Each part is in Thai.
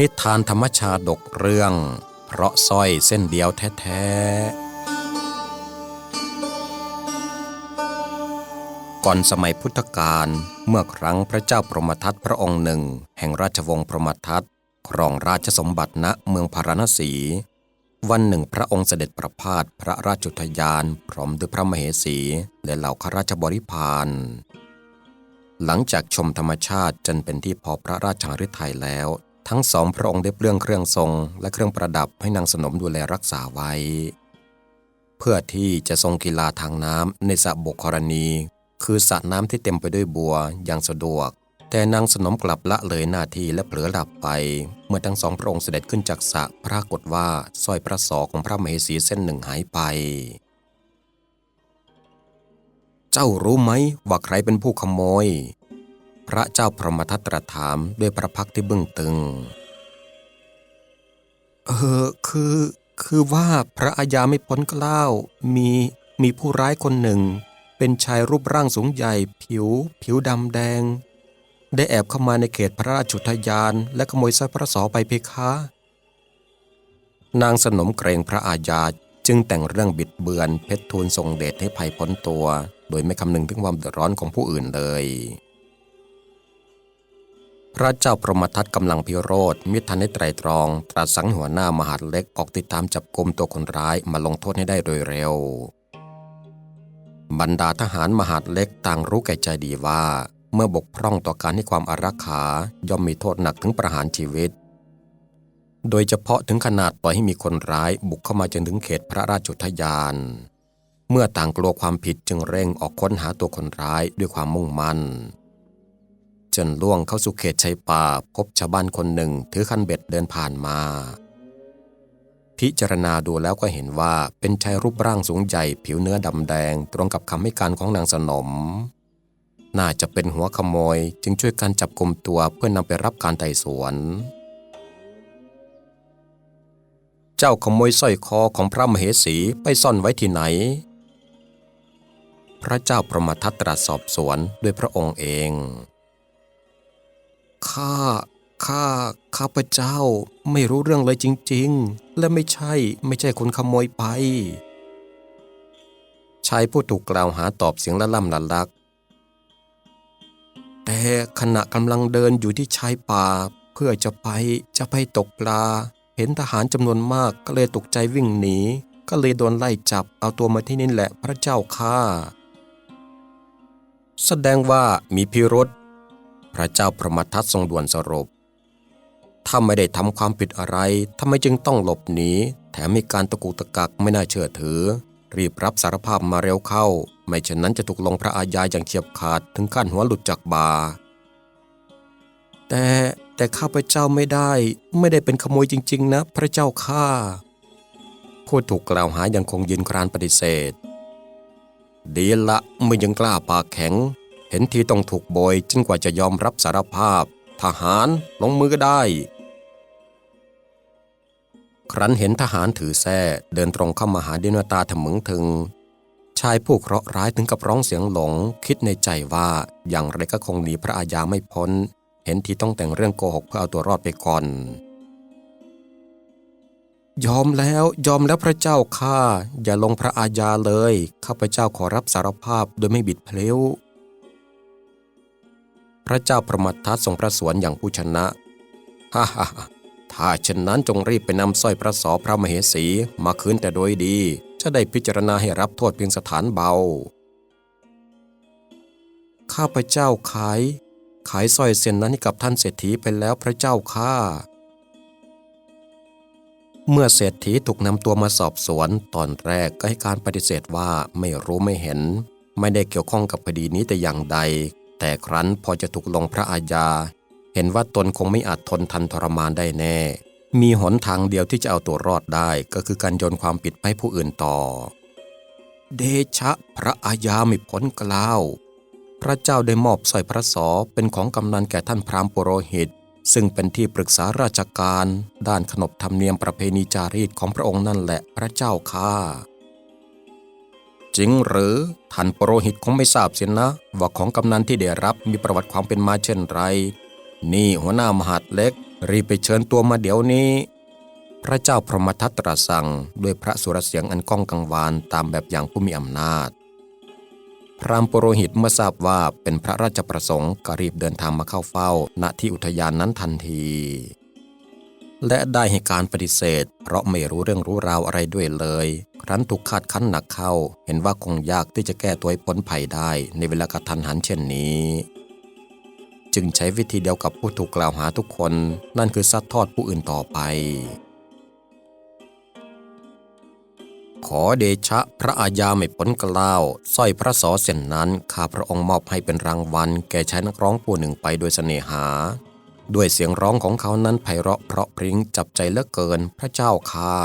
นิทานธรรมชาดกเรื่อง เพราะสร้อยเส้นเดียวแท้ๆ ก่อนสมัยพุทธกาลเมื่อครั้งพระเจ้าพรหมทัตพระองค์หนึ่ง แห่งราชวงศ์พรหมทัตครองราชสมบัติณเมืองพาราณสี วันหนึ่งพระองค์เสด็จประพาสพระราชุทยาน พร้อมด้วยพระมเหสีและเหล่าข้าราชบริพารหลังจากชมธรรมชาติจนเป็นที่พอพระราชาฤทัยแล้ว ทั้งสองพระองค์ได้เปลื้องเครื่องทรงและเครื่องประดับให้นางสนมดูแลรักษาไว้ เพื่อที่จะทรงกีฬาทางน้ำในสระบกกรณี คือสระน้ำที่เต็มไปด้วยบัวอย่างสะดวก แต่นางสนมกลับละเลยหน้าที่และเผลอหลับไป เมื่อทั้งสองพระองค์เสด็จขึ้นจากสระปรากฏว่าสร้อยพระศอกของพระมเหสีเส้นหนึ่งหายไป เจ้ารู้ไหมว่าใครเป็นผู้ขโมย พระเจ้าพรหมทัตตรถามด้วยพระพักที่บึ้งตึง เออคือคือว่าพระอาญาไม่พ้นเกล้าวมีมีผู้ร้ายคนหนึ่ง เป็นชายรูปร่างสูงใหญ่ ผิว ผิวดำแดง ได้แอบเข้ามาในเขตพระราชุทยาน และขโมยสร้อยพระสอไปเพคะ นางสนมเกรงพระอาญาจึงแต่งเรื่องบิดเบือนเพชรทูลทรงเดชให้ภัยพ้นตัว โดยไม่คำนึงถึงความเดือดร้อนของผู้อื่นเลย พระเจ้าพรหมทัตกำลังพิโรธมิทันได้ไตรตรอง ตรัสสั่งหัวหน้ามหาดเล็กออกติดตามจับกลุ่มตัวคนร้ายมาลงโทษให้ได้โดยเร็ว บรรดาทหารมหาดเล็กต่างรู้แก่ใจดีว่า เมื่อบกพร่องต่อการให้ความอารักขาย่อมมีโทษหนักถึงประหารชีวิต โดยเฉพาะถึงขนาดปล่อยให้มีคนร้ายบุกเข้ามาจนถึงเขตพระราชุทยาน เมื่อต่างกลัวความผิดจึงเร่งออกค้นหาตัวคนร้ายด้วยความมุ่งมั่น จนล่วงเข้าสู่เขตชายป่าพบชาวบ้านคนหนึ่งถือคันเบ็ดเดินผ่านมา พิจารณาดูแล้วก็เห็นว่าเป็นชายรูปร่างสูงใหญ่ผิวเนื้อดำแดงตรงกับคำให้การของนางสนม น่าจะเป็นหัวขโมยจึงช่วยกันจับกลุ่มตัวเพื่อนนำไปรับการไต่สวน เจ้าขโมยสร้อยคอของพระมเหสีไปซ่อนไว้ที่ไหนพระเจ้าประมาทัตตรัสสอบสวนด้วยพระองค์เอง ข้าข้าข้าพเจ้าไม่รู้เรื่องเลยจริง ๆ และไม่ใช่ไม่ใช่คนขโมยไป ชายผู้ถูกกล่าวหาตอบเสียงละล่ำละลัก แต่ขณะกำลังเดินอยู่ที่ชายป่า เพื่อจะไปจะไปตกปลา เห็นทหารจำนวนมากก็เลยตกใจวิ่งหนี ก็เลยโดนไล่จับเอาตัวมาที่นี่แหละพระเจ้าข้าแสดงว่ามีพิรุษ พระเจ้าพระมทัตทรงด่วนสรุปถ้าไม่ได้ทำความผิดอะไรทำไมจึงต้องหลบหนี แถมมีการตะกุกตะกักไม่น่าเชื่อถือ รีบรับสารภาพมาเร็วเข้า ไม่เช่นนั้นจะถูกลงพระอาญาอย่างเฉียบขาดถึงขั้นหัวหลุดจากบา แต่แต่ข้าพเจ้าไม่ได้ ไม่ได้เป็นขโมยจริง ๆ นะ พระเจ้าข้าผู้ถูกกล่าวหายังคงยืนกรานปฏิเสธ ดีละเมื่อยังกล้าปากแข็ง เห็นทีต้องถูกโบยจนกว่าจะยอมรับสารภาพ ทหารลงมือก็ได้ ครั้นเห็นทหารถือแส้เดินตรงเข้ามาหาเด้วยหน้าตาถมึงถึง ชายผู้เคราะห์ร้ายถึงกับร้องเสียงหลง คิดในใจว่าอย่างไรก็คงหนีพระอาญาไม่พ้น เห็นทีต้องแต่งเรื่องโกหกเพื่อเอาตัวรอดไปก่อนยอมแล้วยอมแล้วพระเจ้าข้าอย่าลงพระอาญาเลย ข้าพระเจ้าขอรับสารภาพโดยไม่บิดเพลิ้ว พระเจ้าประมัททัตทรงพระสวนอย่างผู้ชนะ ฮ่าฮ่าถ้าเช่นนั้นจงรีบไปนำสร้อยพระสอพระมเหสีมาคืนแต่โดยดี จะได้พิจารณาให้รับโทษเพียงสถานเบา ข้าพระเจ้าขาย ขายสร้อยเส้นนั้นให้กับท่านเศรษฐีไปแล้วพระเจ้าข้าเมื่อเศรษฐีถูกนำตัวมาสอบสวน ตอนแรกก็ให้การปฏิเสธว่าไม่รู้ไม่เห็น ไม่ได้เกี่ยวข้องกับคดีนี้แต่อย่างใด แต่ครั้นพอจะถูกลงพระอาญา เห็นว่าตนคงไม่อาจทนทันทรมานได้แน่ มีหนทางเดียวที่จะเอาตัวรอดได้ก็คือการโยนความผิดไปให้ผู้อื่นต่อ เดชะพระอาญาไม่พ้นกล่าว พระเจ้าได้มอบสร้อยพระสอเป็นของกำนันแก่ท่านพราหมณ์ปุโรหิต ซึ่งเป็นที่ปรึกษาราชการ ด้านขนบธรรมเนียมประเพณีจารีตของพระองค์นั่นแหละพระเจ้าข้า จริงหรือท่านปโรหิตคงไม่ทราบเสียนะ ว่าของกำนันที่ได้รับมีประวัติความเป็นมาเช่นไร นี่หัวหน้ามหาดเล็ก รีบไปเชิญตัวมาเดี๋ยวนี้ พระเจ้าพรหมทัตตรัสสั่งด้วยพระสุรเสียงอันก้องกังวานตามแบบอย่างผู้มีอำนาจ พรามปโรหิตเมื่อทราบว่าเป็นพระราชประสงค์ก็รีบเดินทางมาเข้าเฝ้า ณที่อุทยานนั้นทันที และได้ให้การปฏิเสธ เพราะไม่รู้เรื่องรู้ราวอะไรด้วยเลย ครั้นถูกคาดคั้นหนักเข้า เห็นว่าคงยากที่จะแก้ตัวให้พ้นภัยได้ในเวลากระทันหันเช่นนี้ จึงใช้วิธีเดียวกับผู้ถูกกล่าวหาทุกคน นั่นคือซัดทอดผู้อื่นต่อไป ขอเดชะพระอาญาไม่พ้นกล้าวสร้อยพระสอเส้นนั้นข้าพระองค์มอบให้เป็นรางวัล แก่ชายนักร้องผู้หนึ่งไปโดยเสน่หา ด้วยเสียงร้องของเขานั้นไพเราะเพราะพริ้งจับใจเหลือเกินพระเจ้าค่า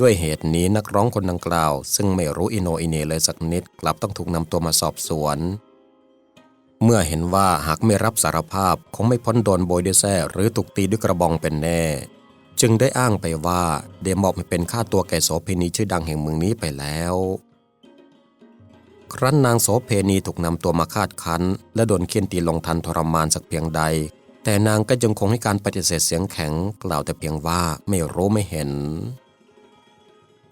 ด้วยเหตุนี้นักร้องคนดังกล่าว ซึ่งไม่รู้อิโนอิเนเลยสักนิดกลับต้องถูกนำตัวมาสอบสวน เมื่อเห็นว่าหากไม่รับสารภาพคงไม่พ้นโดนโบยด้วยแส้หรือถูกตีด้วยกระบองเป็นแน่ จึงได้อ้างไปว่าเดมอบเป็นค่าตัวแก่โสเพณีชื่อดังแห่งเมืองนี้ไปแล้ว ครั้นนางโสเพณีถูกนำตัวมาคาดคั้น และโดนเคี่ยนตีลงทันทรมานสักเพียงใด แต่นางก็ยังคงให้การปฏิเสธเสียงแข็งกล่าวแต่เพียงว่าไม่รู้ไม่เห็น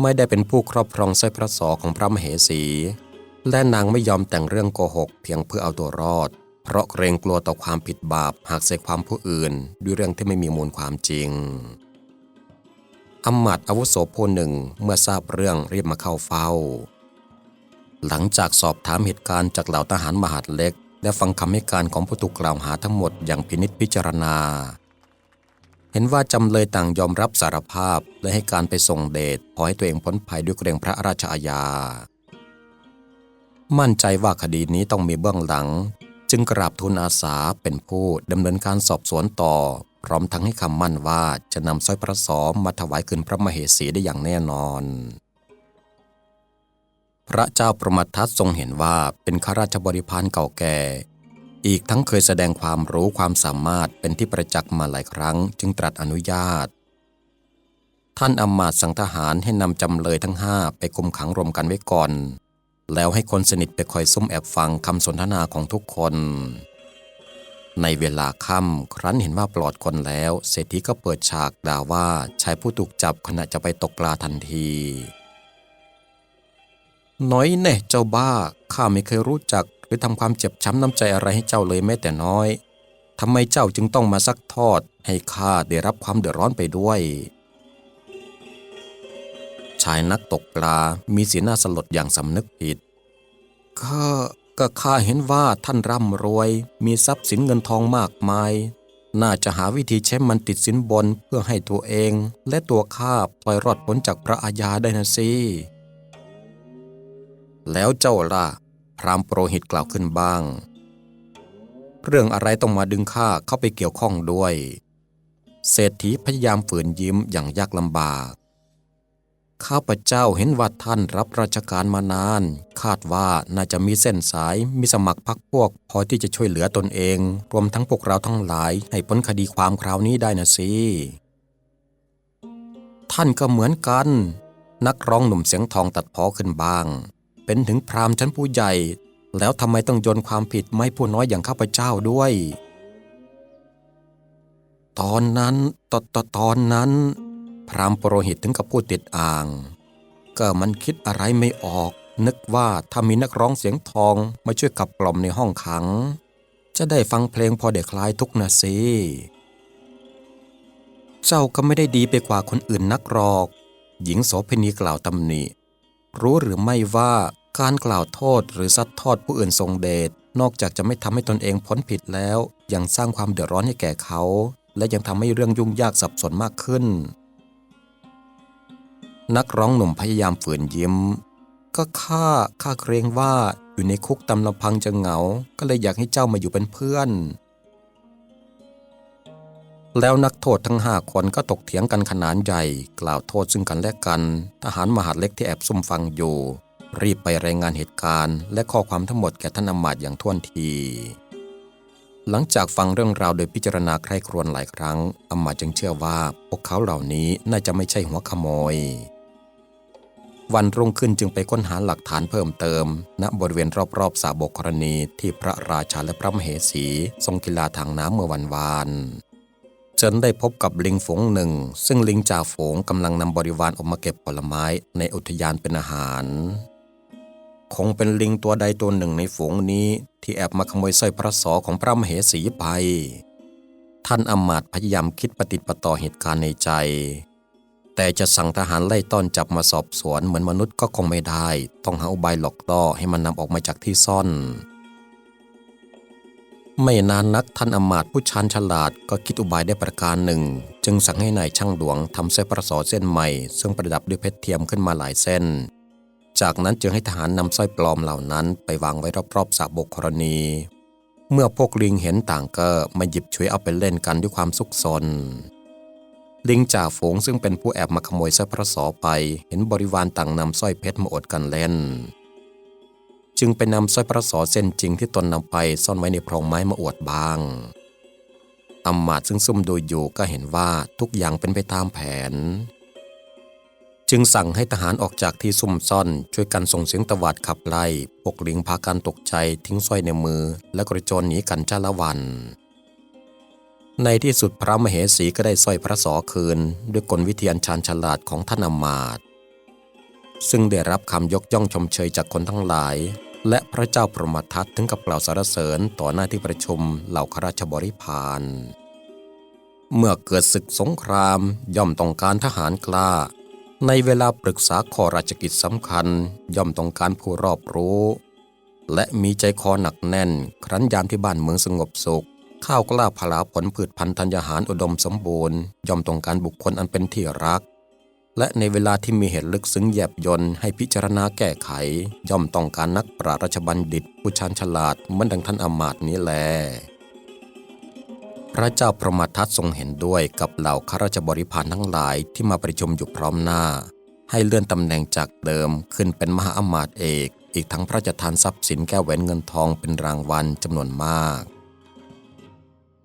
ไม่ได้เป็นผู้ครอบครองสร้อยพระสอของพระมเหสี และนางไม่ยอมแต่งเรื่องโกหก เพียงเพื่อเอาตัวรอด เพราะเกรงกลัวต่อความผิดบาปหากใส่ความผู้อื่น ด้วยเรื่องที่ไม่มีมูลความจริงอำมาตย์อาวุโสผู้หนึ่งเมื่อทราบเรื่องรีบมาเข้าเฝ้า หลังจากสอบถามเหตุการณ์จากเหล่าทหารมหาดเล็ก และฟังคำให้การของผู้ถูกกล่าวหาทั้งหมดอย่างพินิจพิจารณา เห็นว่าจำเลยต่างยอมรับสารภาพและให้การไปส่งเดชขอให้ตัวเองพ้นภัยด้วยเกรงพระราชอาญา มั่นใจว่าคดีนี้ต้องมีเบื้องหลัง จึงกราบทูลอาสาเป็นผู้ดำเนินการสอบสวนต่อ พร้อมทั้งให้คำมั่นว่าจะนำสร้อยพระสอมมาถวายคืนพระมเหสีได้อย่างแน่นอน พระเจ้าประมทัตทรงเห็นว่าเป็นข้าราชบริพารเก่าแก่ อีกทั้งเคยแสดงความรู้ความสามารถเป็นที่ประจักษ์มาหลายครั้งจึงตรัสอนุญาต ท่านอำมาตย์สั่งทหารให้นำจำเลยทั้งห้าไปคุมขังรวมกันไว้ก่อน แล้วให้คนสนิทไปคอยซุ่มแอบฟังคำสนทนาของทุกคน ในเวลาค่ำครั้นเห็นว่าปลอดคนแล้ว เศรษฐีก็เปิดฉากด่าว่าชายผู้ถูกจับขณะจะไปตกปลาทันที น้อยแน่เจ้าบ้า ข้าไม่เคยรู้จัก หรือทำความเจ็บช้ำน้ำใจอะไรให้เจ้าเลยแม้แต่น้อยทำไมเจ้าจึงต้องมาซักทอด ให้ข้าได้รับความเดือดร้อนไปด้วย ชายนักตกปลา มีสีหน้าสลดอย่างสำนึกผิดก็ก็ข้าเห็นว่าท่านร่ำรวย มีทรัพย์สินเงินทองมากมาย น่าจะหาวิธีใช้มันติดสินบนเพื่อให้ตัวเอง และตัวข้าปล่อยรอดพ้นจากพระอาญาได้นะสิ แล้วเจ้าล่ะพรามโปรหิตกล่าวขึ้นบ้าง เรื่องอะไรต้องมาดึงข้าเข้าไปเกี่ยวข้องด้วย เศรษฐีพยายามฝืนยิ้มอย่างยากลำบาก ข้าพเจ้าเห็นว่าท่านรับราชการมานาน คาดว่าน่าจะมีเส้นสายมีสมัครพักพวก พอที่จะช่วยเหลือตนเอง รวมทั้งพวกเราทั้งหลาย ให้พ้นคดีความคราวนี้ได้นะสิท่านก็เหมือนกัน นักร้องหนุ่มเสียงทองตัดพ้อขึ้นบ้าง เป็นถึงพราหมณ์ชั้นผู้ใหญ่ แล้วทำไมต้องโยนความผิดไม่ผู้น้อยอย่างข้าพเจ้าด้วย ตอนนั้นตตตอนนั้น พราหมณ์ปรโรหิตถึงกับพูดติดอ่าง ก็มันคิดอะไรไม่ออก นึกว่าถ้ามีนักร้องเสียงทองมาช่วยขับกล่อมในห้องขัง จะได้ฟังเพลงพอเด็กคลายทุกนะสิเจ้าก็ไม่ได้ดีไปกว่าคนอื่นนักหรอก หญิงโสเภณีกล่าวตำหนิ รู้หรือไม่ว่าการกล่าวโทษหรือซัดทอดผู้อื่นทรงเดชนอกจากจะไม่ทำให้ตนเองพ้นผิดแล้ว ยังสร้างความเดือดร้อนให้แก่เขา และยังทำให้เรื่องยุ่งยากสับสนมากขึ้น นักร้องหนุ่มพยายามฝืนยิ้ม ก็ข้าข้าเกรงว่าอยู่ในคุกตำลำพังจะเหงา ก็เลยอยากให้เจ้ามาอยู่เป็นเพื่อน แล้วนักโทษทั้งห้าคนก็ตกเถียงกันขนานใหญ่ กล่าวโทษซึ่งกันและกัน ทหารมหาดเล็กที่แอบซุ่มฟังอยู่ รีบไปรายงานเหตุการณ์ และข้อความทั้งหมดแก่ท่านอำมาตย์อย่างท่วนที หลังจากฟังเรื่องราวโดยพิจารณาใคร่ครวญหลายครั้งอำมาตย์จึงเชื่อว่าพวกเขาเหล่านี้น่าจะไม่ใช่หัวขโมย วันรุ่งขึ้นจึงไปค้นหาหลักฐานเพิ่มเติม ณบริเวณรอบๆสาบกกรณีที่พระราชาและพระมเหสี ทรงกีฬาทางน้ำเมื่อวันวาน จนได้พบกับลิงฝูงหนึ่ง ซึ่งลิงจ่าฝูงกำลังนำบริวารออกมาเก็บผลไม้ในอุทยานเป็นอาหาร คงเป็นลิงตัวใดตัวหนึ่งในฝูงนี้ ที่แอบมาขโมยสร้อยพระสอของพระมเหสีไปท่านอมาตย์พยายามคิดปฏิประต่อเหตุการณ์ในใจ แต่จะสั่งทหารไล่ต้อนจับมาสอบสวนเหมือนมนุษย์ก็คงไม่ได้ ต้องหาอุบายหลอกล่อให้มันนำออกมาจากที่ซ่อน ไม่นานนักท่านอำมาตย์ผู้ชาญฉลาดก็คิดอุบายได้ประการหนึ่ง จึงสั่งให้นายช่างหลวงทำสร้อยประสอเส้นใหม่ ซึ่งประดับด้วยเพชรเทียมขึ้นมาหลายเส้น จากนั้นจึงให้ทหารนำสร้อยปลอมเหล่านั้นไปวางไว้รอบๆสระบกกรณี เมื่อพวกลิงเห็นต่างก็มาหยิบฉวยเอาไปเล่นกันด้วยความสุขสน ลิงจ่าฝูงซึ่งเป็นผู้แอบมาขโมยสร้อยพระสอไป เห็นบริวารต่างนำสร้อยเพชรมาอดกันเล่น จึงไปนำสร้อยพระสอเส้นจริงที่ตนนำไปซ่อนไว้ในโพรงไม้มาอวดบางอำมาตซึ่งซุ่มดูอยู่ก็เห็นว่าทุกอย่างเป็นไปตามแผน จึงสั่งให้ทหารออกจากที่ซุ่มซ่อนช่วยกันส่งเสียงตวาดขับไล่พวกลิงพากันตกใจทิ้งสร้อยในมือ และกระโจนหนีกันจ้าละวัน ในที่สุดพระมเหสีก็ได้สร้อยพระสอคืน ด้วยกลวิธีอันชาญฉลาดของท่านอำมาตย์ ซึ่งได้รับคำยกย่องชมเชยจากคนทั้งหลาย และพระเจ้าพรหมทัตถึงกับกล่าวสรรเสริญต่อหน้าที่ประชุมเหล่าข้าราชบริพารเมื่อเกิดศึกสงครามย่อมต้องการทหารกล้า ในเวลาปรึกษาข้อราชกิจสำคัญ ย่อมต้องการผู้รอบรู้ และมีใจคอหนักแน่น ครั้นยามที่บ้านเมืองสงบสุข ข้าวกล้าพลาผลพืชพันธุ์ธัญญาหารอุดมสมบูรณ์ ย่อมต้องการบุคคลอันเป็นที่รัก และในเวลาที่มีเหตุลึกซึ้งแยบยนต์ให้พิจารณาแก้ไข ย่อมต้องการนักปราชบัณฑิต ผู้ชาญฉลาดเหมือนดังท่านอมาตย์นี้แล พระเจ้าพรหมทัตทรงเห็นด้วยกับเหล่าข้าราชบริพารทั้งหลายที่มาประชุมอยู่พร้อมหน้า ให้เลื่อนตำแหน่งจากเดิมขึ้นเป็นมหาอมาตย์เอก อีกทั้งพระราชทานทรัพย์สินแก้วแหวนเงินทองเป็นรางวัลจำนวนมาก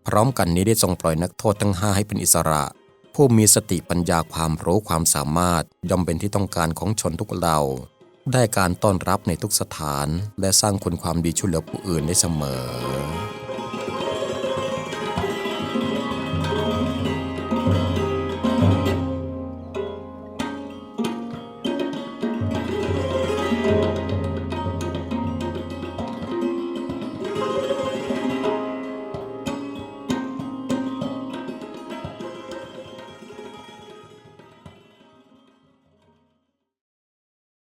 พร้อมกันนี้ได้ทรงปล่อยนักโทษทั้งห้าให้เป็นอิสระ ผู้มีสติปัญญาความรู้ความสามารถย่อมเป็นที่ต้องการของชนทุกเหล่า ได้การต้อนรับในทุกสถาน และสร้างคุณความดีช่วยเหลือผู้อื่นได้เสมอ